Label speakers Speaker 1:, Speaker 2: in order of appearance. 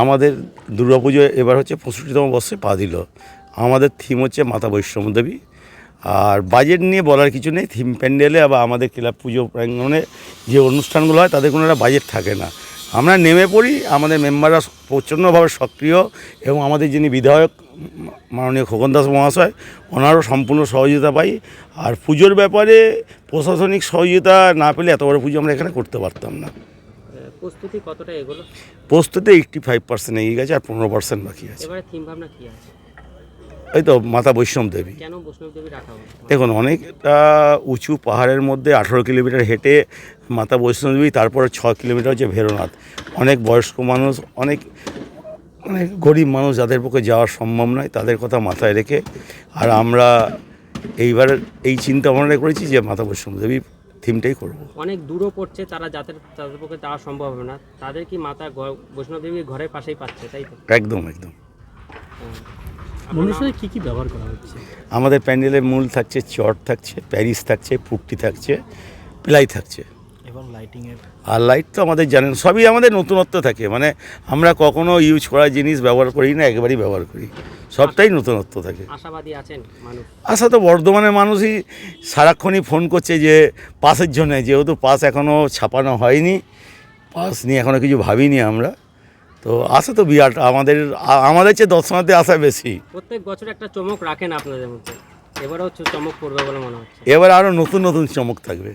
Speaker 1: আমাদের দুর্গা দুর্গাপুজো এবার হচ্ছে পঁয়ষট্টিতম বর্ষে পা দিল। আমাদের থিম হচ্ছে মাতা বৈষ্ণব দেবী। আর বাজেট নিয়ে বলার কিছু নেই থিম প্যান্ডেলে বা আমাদের ক্লাব পুজো প্রাঙ্গণে যে অনুষ্ঠানগুলো হয়, তাদের কোনো একটা বাজেট থাকে না। আমরা নেমে পড়ি, আমাদের মেম্বাররা প্রচণ্ডভাবে সক্রিয় এবং আমাদের যিনি বিধায়ক, মাননীয় খোকন দাস মহাশয়, ওনারও সম্পূর্ণ সহযোগিতা পাই। আর পুজোর ব্যাপারে প্রশাসনিক সহযোগিতা না পেলে এত বড় পুজো আমরা এখানে করতে পারতাম না।
Speaker 2: প্রস্তুতি কতটা এগোলো?
Speaker 1: প্রস্তুতি এইটটি ফাইভ পার্সেন্ট এগিয়ে গেছে আর পনেরো পার্সেন্ট বাকি আছে।
Speaker 2: এবারে থিম ভাবনা কি আছে?
Speaker 1: এই তো মাতা বৈষ্ণব দেবী।
Speaker 2: কেন বৈষ্ণব দেবী রাখা হলো?
Speaker 1: দেখুন অনেকটা উঁচু পাহাড়ের মধ্যে আঠেরো কিলোমিটার হেঁটে মাতা বৈষ্ণব দেবী তারপরে ছ কিলোমিটার হচ্ছে ভেরোনাথ। অনেক বয়স্ক মানুষ অনেক অনেক গরিব মানুষ যাদের পক্ষে যাওয়া সম্ভব নয় তাদের কথা মাথায় রেখে। আর আমরা এইবার এই চিন্তা ভাবনা করেছি যে মাতা বৈষ্ণব দেবী থিমটাই করব।
Speaker 2: অনেক দূরও পড়ছে তারা যাদের তাদের পক্ষে যাওয়া সম্ভব হবে না। তাদের কি মাতা বৈষ্ণবদেবী বৈষ্ণব দেবীর ঘরের পাশেই পাচ্ছে তাই তো?
Speaker 1: একদম একদম।
Speaker 2: মনুষ্যদের কী কী ব্যবহার করা হচ্ছে?
Speaker 1: আমাদের প্যান্ডেলের মূল থাকছে চট থাকছে প্যারিস থাকছে পুট্টি থাকছে প্লাই থাকছে।
Speaker 2: এবং
Speaker 1: আর লাইট তো আমাদের জানেন সবই আমাদের নতুনত্ব থাকে। মানে আমরা কখনো ইউজ করা জিনিস ব্যবহার করি না একবারই ব্যবহার করি। সবটাই নতুনত্ব থাকে।
Speaker 2: আশাবাদী আছেন
Speaker 1: আশা তো বর্ধমানের মানুষই সারাক্ষণই ফোন করছে যে পাসের জন্য যেহেতু পাস এখনও ছাপানো হয়নি পাস নিয়ে এখনও কিছু ভাবিনি আমরা। তো আশা তো বিরাট আমাদের আমাদের চেয়ে দর্শনার্থী আশা বেশি।
Speaker 2: প্রত্যেক বছর একটা চমক রাখেন আপনাদের মধ্যে। এবারেও চমক পড়বে বলে মনে হচ্ছে।
Speaker 1: এবার আরও নতুন নতুন চমক থাকবে।